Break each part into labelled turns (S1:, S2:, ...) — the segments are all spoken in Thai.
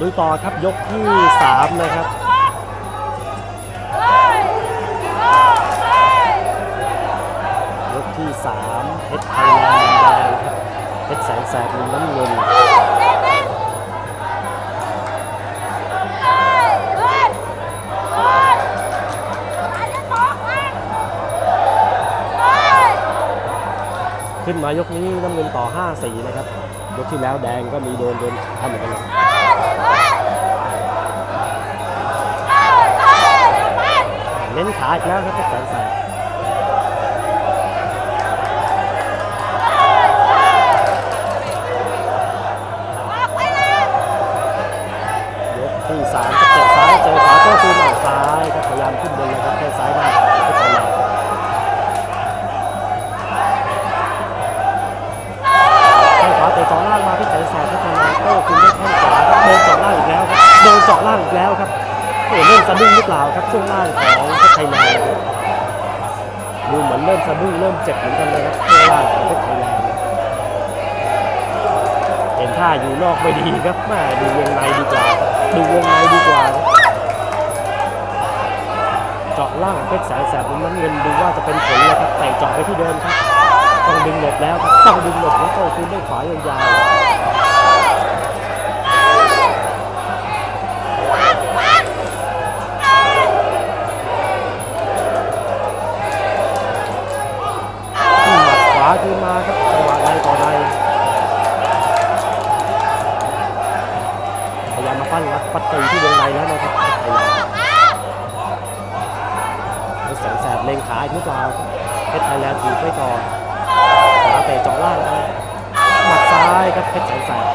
S1: ดูต่อครับยกที่สามนะครับยกที่สามเพชรไทยแลนด์แดงเพชรแสนแสบมุมน้ำเงินขึ้นมายกนี้น้ำเงินต่อ5-4นะครับ ยกที่แล้วแดงก็มีโดนโดนทำเหมือนกัน น้นขาอีกแล้วครับแสนแสบยกที่สามจะเตะซ้ายเจอขวาโต้คืนออกซ้ายครับพยายามขึ้นบนเลยครับแค่ซ้ายได้ทยแลนด์แข้งขวาเตะเจาะล่างมาเพชรแสนแสบเพชรไทยแลนด์โต้คืนด้วยแข้งขวาครับโดนเจาะล่างอีกแล้วครับโดนเจาะล่างอีกแล้วครับ โอ้เริ่มสะดุ้งหรือเปล่าครับช่วงล่างของเพชรไทยแลนด์ดูเหมือนเริ่มสะดุ้งเริ่มเจ็บเหมือนกันเลยครับช่วงล่างของเพชรไทยแลนด์เห็นท่าอยู่นอกไม่ดีครับแม่ดูวงในดีกว่าดูวงในดีกว่าเจาะล่างเพชรแสนแสบมุมน้ำเงินดูว่าจะเป็นผลเลยครับแต่เจาะไปที่เดิมครับต้องดึงหลบแล้วครับต้องดึงหลบแล้วก็คืนด้วยขวายาวๆาคืนมาครับจังหวะใดต่อใดพยายามมาปั้นรัดปัดตีที่วงในแล้วนะครับพยายามแสงแสบเล็งขาอีกหรือเปล่าเพชรไทยแลนด์ถีบไปก่อนขวาเตะเจาะล่างครับหมัดซ้ายครับเพชรแสนแสบ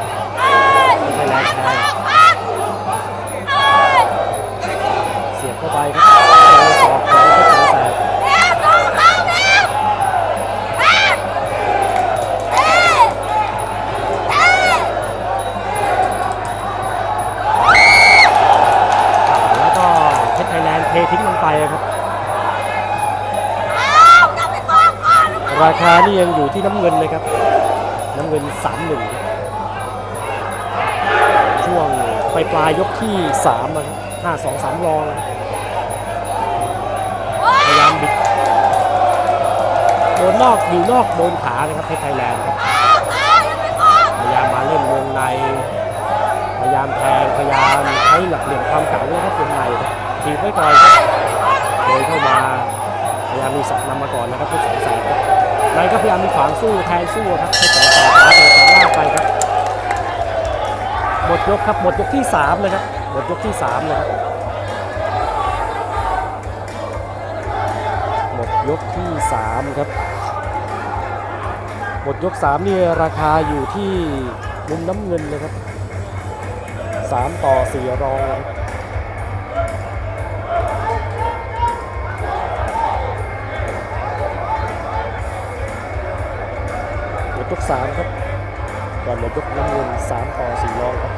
S1: ททิ้งลงไปครับ ราคานี่ยังอยู่ที่น้ำเงินเลยครับ น้ำเงิน3 1ครับช่วงปลายปลายๆยกที่3อะครับ5 2 3รองพยายามบิดโดนนอกอยู่นอกโดนขานะครับเพชรไทยแลนด์ครับพยายามมาเล่นวงใน พยายามแทงพยายามใช้หลักเหลี่ยมความเก่านะครับวงในครับ ทีบไว้ก่อนครับเดินเข้ามาพยายามมีสักนำมาก่อนนะครับที่สองแสนครับในก็พยายามมีขวางสู้แทงสู้ครับให้สองแสนขวาเตะต่อล่างไปครับหมดยกครับหมดยกที่สามเลยครับหมดยกที่สามเลยครับหมดยกที่สามครับหมดยกสามนี่ราคาอยู่ที่มุมน้ำเงินเลยครับสามต่อสี่รองเลยครับ ยกสามครับก่อนหมดยกน้ำเงินสามต่อสี่รองครับ